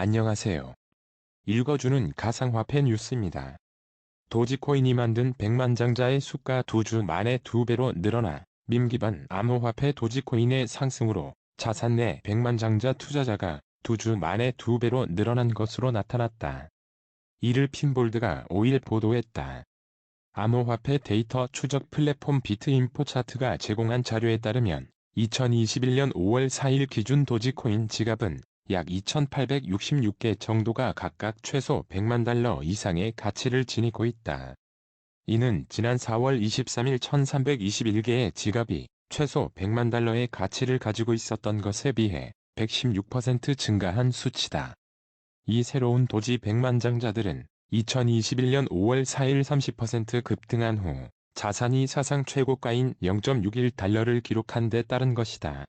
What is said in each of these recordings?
안녕하세요. 읽어주는 가상화폐 뉴스입니다. 도지코인이 만든 백만장자의 수가 두주 만에 두 배로 늘어나 밈 기반 암호화폐 도지코인의 상승으로 자산 내 백만장자 투자자가 두주 만에 두 배로 늘어난 것으로 나타났다. 이를 핀볼드가 5일 보도했다. 암호화폐 데이터 추적 플랫폼 비트인포 차트가 제공한 자료에 따르면 2021년 5월 4일 기준 도지코인 지갑은 약 2,866개 정도가 각각 최소 100만 달러 이상의 가치를 지니고 있다. 이는 지난 4월 23일 1,321개의 지갑이 최소 100만 달러의 가치를 가지고 있었던 것에 비해 116% 증가한 수치다. 이 새로운 도지 100만 장자들은 2021년 5월 4일 30% 급등한 후 자산이 사상 최고가인 0.61달러를 기록한 데 따른 것이다.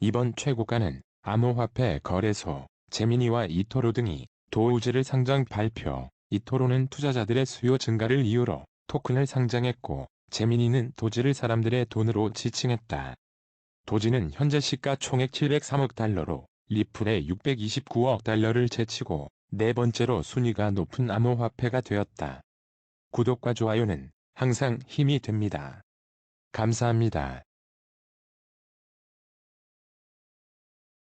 이번 최고가는 암호화폐 거래소, 제미니와 이토로 등이 도우즈를 상장 발표, 이토로는 투자자들의 수요 증가를 이유로 토큰을 상장했고 제미니는 도지를 사람들의 돈으로 지칭했다. 도지는 현재 시가 총액 703억 달러로 리플의 629억 달러를 제치고 네 번째로 순위가 높은 암호화폐가 되었다. 구독과 좋아요는 항상 힘이 됩니다. 감사합니다.